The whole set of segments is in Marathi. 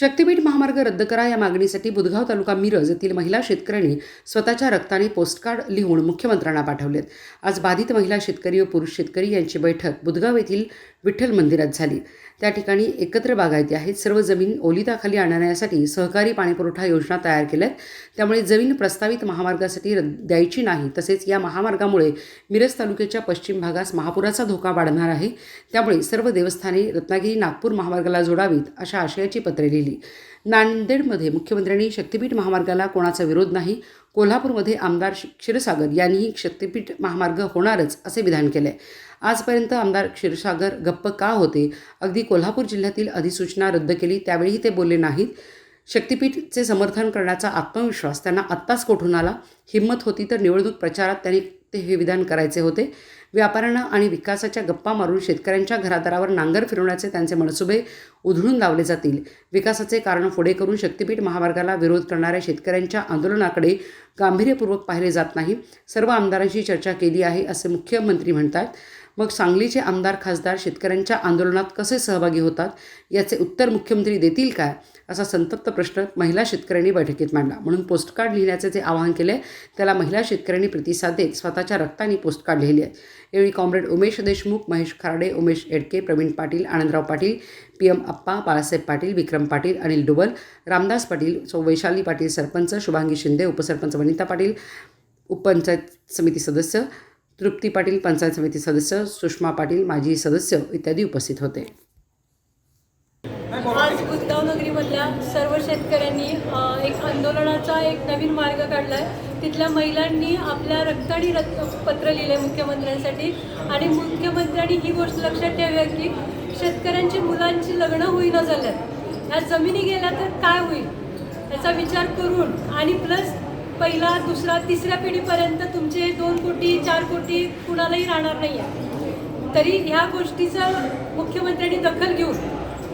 शक्तीपीठ महामार्ग रद्द करा या मागणीसाठी बुधगाव तालुका मिरज येथील महिला शेतकऱ्यांनी स्वतःच्या रक्ताने पोस्टकार्ड लिहून मुख्यमंत्र्यांना पाठवलेत. आज बाधित महिला शेतकरी व पुरुष शेतकरी यांची बैठक बुधगाव येथील विठ्ठल मंदिरात झाली. त्या ठिकाणी एकत्र बागायती आहेत. सर्व जमीन ओलिताखाली आणण्यासाठी सहकारी पाणीपुरवठा योजना तयार केल्या आहेत त्यामुळे जमीन प्रस्तावित महामार्गासाठी रद्द द्यायची नाही. तसेच या महामार्गामुळे मिरज तालुक्याच्या पश्चिम भागास महापुराचा धोका वाढणार आहे. त्यामुळे सर्व देवस्थाने रत्नागिरी नागपूर महामार्गाला जोडावीत अशा आशयाची पत्रे लिहिली. नांदेडमध्ये मुख्यमंत्र्यांनी शक्तिपीठ महामार्गाला कोणाचा विरोध नाही? कोल्हापूरमध्ये आमदार क्षीरसागर यांनीही शक्तिपीठ महामार्ग होणारच असे विधान केले आजपर्यंत आमदार क्षीरसागर गप्प का होते? अगदी कोल्हापूर जिल्ह्यातील अधिसूचना रद्द केली त्यावेळीही ते बोलले नाहीत. शक्तिपीठचे समर्थन करण्याचा आत्मविश्वास त्यांना आत्ताच कोठून आला? हिंमत होती तर निवडणूक प्रचारात त्यांनी ते हे विधान करायचे होते. व्यापाऱ्यांना आणि विकासाच्या गप्पा मारून शेतकऱ्यांच्या घरादारावर नांगर फिरवण्याचे त्यांचे मनसुबे उधळून लावले जातील. विकासाचे कारण पुढे करून शक्तीपीठ महामार्गाला विरोध करणाऱ्या शेतकऱ्यांच्या आंदोलनाकडे गांभीर्यपूर्वक पाहिले जात नाही. सर्व आमदारांशी चर्चा केली आहे असे मुख्यमंत्री म्हणतात. मग सांगलीचे आमदार खासदार शेतकऱ्यांच्या आंदोलनात कसे सहभागी होतात? याचे उत्तर मुख्यमंत्री देतील काय असा संतप्त प्रश्न महिला शेतकऱ्यांनी बैठकीत मांडला. म्हणून पोस्टकार्ड लिहिण्याचे जे आवाहन केले त्याला महिला शेतकऱ्यांनी प्रतिसाद देत स्वतःच्या रक्ताने पोस्टकार्ड लिहिले आहेत. यावेळी comrade Umesh Deshmukh Mahesh Kharde Umesh Edke Pravin Patil Anandrao Patil P M Appa Balasaheb Patil Vikram Patil Anil Dubal Ramdas Patil सौ वैशाली पाटील सरपंच शुभांगी शिंदे उपसरपंच वनिता पाटील उपपंचायत समिती सदस्य तृप्ती पाटील पंचायत समिती सदस्य सुषमा पाटील माजी सदस्य इत्यादी उपस्थित होते. आज उद्धवनगरीमधल्या सर्व शेतकऱ्यांनी एक आंदोलनाचा एक नवीन मार्ग काढला आहे तिथल्या महिलांनी आपल्या रक्तानी रक्त पत्र लिहिले मुख्यमंत्र्यांसाठी. आणि मुख्यमंत्र्यांनी ही गोष्ट लक्षात ठेवी की शेतकऱ्यांची मुलांची लग्न होईना झाल्यात. ह्या जमिनी गेल्या तर काय होईल? याचा विचार करून आणि प्लस पहिला दुसरा तिसऱ्या पिढीपर्यंत तुमचे दोन कोटी चार कोटी कुणालाही राहणार नाही आहे तरी ह्या गोष्टीचं मुख्यमंत्र्यांनी दखल घेऊन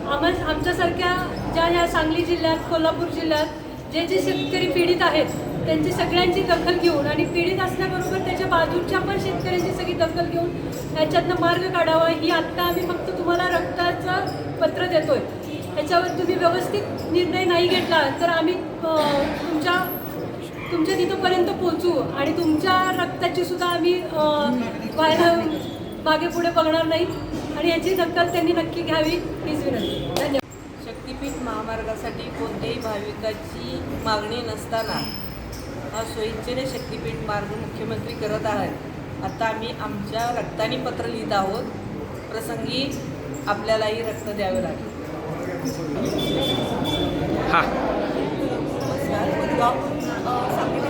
आम्हा आमच्यासारख्या ज्या ह्या सांगली जिल्ह्यात कोल्हापूर जिल्ह्यात जे जे शेतकरी पीडित आहेत त्यांची सगळ्यांची दखल घेऊन आणि पीडित असल्याबरोबर त्याच्या बाजूच्या पण शेतकऱ्यांची सगळी दखल घेऊन ह्याच्यातनं मार्ग काढावा ही आत्ता आम्ही फक्त तुम्हाला रक्ताचं पत्र देतोय. ह्याच्यावर तुम्ही व्यवस्थित निर्णय नाही घेतला तर आम्ही तुमच्या तुमच्या तिथंपर्यंत पोहोचू आणि तुमच्या रक्ताची सुद्धा आम्ही व्हायला मागे पुढे बघणार नाही. आणि याची दखल त्यांनी नक्की घ्यावी हीच विनंती. धन्यवाद. शक्तीपीठ महामार्गासाठी कोणत्याही भाविकाची मागणी नसताना हा स्वइच्छेने शक्तीपीठ मार्ग मुख्यमंत्री करत आहेत. आता आम्ही आमच्या रक्तानी पत्र लिहित आहोत. प्रसंगी आपल्यालाही रक्त द्यावे लागेल. नमस्कार. बुधगाव अ, सांगली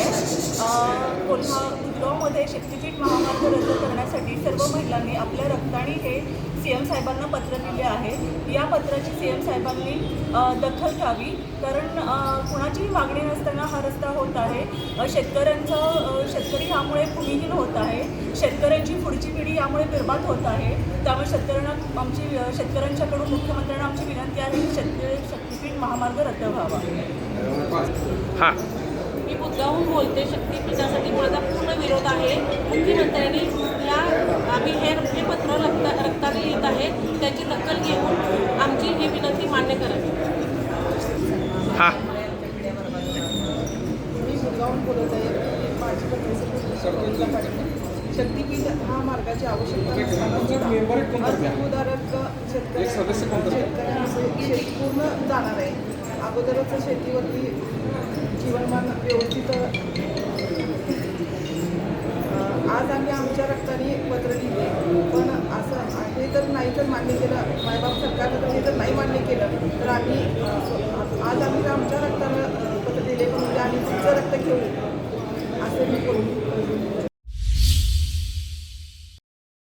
आहे. कोल्हा बुधगावमध्ये शक्तिपीठ महामार्ग रद्द करण्यासाठी सर्व आपल्या रक्ताने हे सी एम साहेबांना पत्र दिले आहे. या पत्राची सी एम साहेबांनी दखल घ्यावी. कारण कुणाचीही मागणी नसताना हा रस्ता होत आहे. शेतकऱ्यांचं शेतकरी यामुळे भूमिहीन होत आहे. शेतकऱ्यांची पुढची पिढी यामुळे निर्माण होत आहे. त्यामुळे शेतकऱ्यांना आमची शेतकऱ्यांच्याकडून मुख्यमंत्र्यांना आमची विनंती आहे की शेतकरी शक्तीपीठ महामार्ग रद्द व्हावा. मी मुद्दाहून बोलते शक्तीपीठासाठी. माझा पूर्ण विरोध आहे. मुख्यमंत्र्यांनी या आम्ही हे हे पत्र रक्ता रक्ताने लिहित आहे. त्याची दखल घेऊन आमची ही विनंती मान्य करावी मी बोलत आहे. शक्तीपीठ हा मार्गाची आवश्यकता नसताना सुद्धा अल्पभूधारक शेतकरी शेतकऱ्यांचे शेती पूर्ण जाणार आहे. अगोदरच शेतीवरती जीवनमान व्यवस्थित आज आम्ही आमच्या रक्ताने पत्र लिहिले. पण असं हे जर नाही तर मान्य केलं. मायबाप सरकारनं तर हे जर नाही मान्य केलं. तर आम्ही आज आम्ही तर आमच्या रक्तानं पत्र दिले पण म्हणजे आम्ही तुमचं रक्त घेऊ. असं मी करू.